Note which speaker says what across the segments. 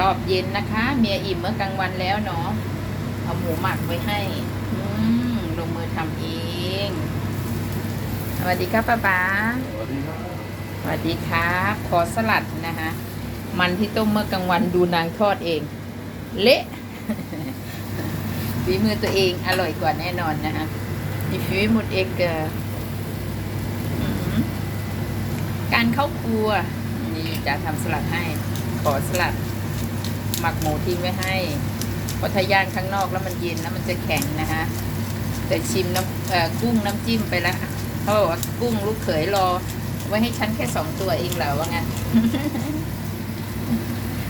Speaker 1: รอบเย็นนะคะ เมียอิ่มเมื่อกลางวันแล้วเนาะเอาหมูหมักไว้ให้อืมลงมือทำเอง สวัสดีครับป้าป๋า
Speaker 2: สวัสดีครับ
Speaker 1: สวัสดีครับขอสลัดนะคะมันที่ต้มเมื่อกลางวันดูนางทอดเอง เละฝีมือตัวเองอร่อยกว่าแน่นอนนะคะมีฝีมือเอกเกอร์การเข้าครัว นี่จะทำสลัดให้ ขอสลัด หมักหมูทิ้งไว้ให้เพราะถ้าย่างข้างนอกแล้วมันเย็นแล้วมันจะแข็งนะคะแต่ชิมน้ำกุ้งน้ำจิ้มไปแล้วเขาบอกว่ากุ้งลูกเขยรอ ไว้ให้ฉันแค่สองตัวเองเหรอว่างั้น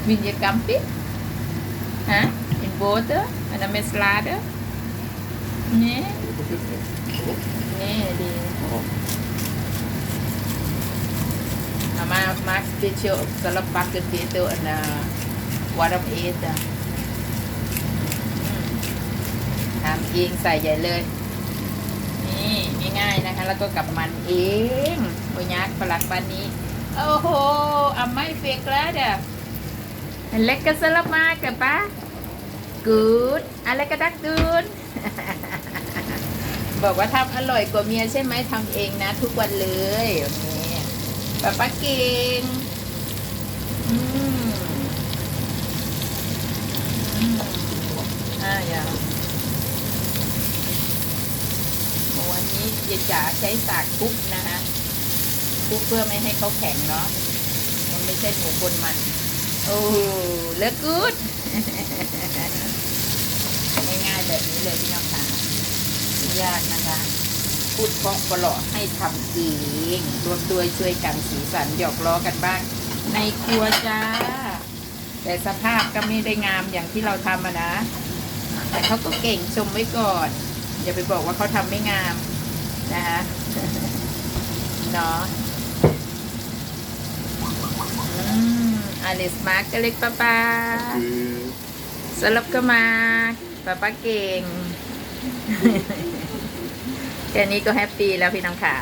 Speaker 1: วินยกรรมปิฮะ in water and a mess ladder นี่นี่ดีเอามามาสเปเชียลสลับปักกันเตตัวอันน่ะ วารัมเอสอะทำเองใส่ใหญ่เลย นี่ง่ายๆนะคะ แล้วก็กับมันเองโอ้ยักษ์ฝรั่งบ้านนี้ โอ้โหอาไม่เฟกแล้วเด้อเล็กก็สลับมากับปะกูดอะไรก็ดักกูดบอกว่าทำอร่อยกว่าเมียใช่ไหมทำเองนะ ทุกวันเลยโอเคป้าป้าเก่งอืมอืมอ่าอ ยางวันนี้เยายจ๋าใช้สากคุกนะคะคุกเพื่อไม่ให้เขาแข็งเนาะมันไม่ใช่หมูบนมัน โอ้เลิกกูดง่ายๆแบบนี้เลยพี่น้องค่ะไม่ยากนะคะพูดเพราะปลอให้ทำเองรวมด้วช่วยกันสีสันหยอกล้อกันบ้าง ในครัวจ้า แต่สภาพก็ไม่ได้งามอย่างที่เราทำนะ แต่เขาก็เก่งชมไว้ก่อน อย่าไปบอกว่าเขาทำไม่งามนะคะเนาะอืมอลิสมาร์กก็เล็กป้าป้า
Speaker 2: คือ
Speaker 1: สลับก็มาป้าป้าเก่ง แค่นี้ก็แฮปปี้แล้วพี่น้องค่ะ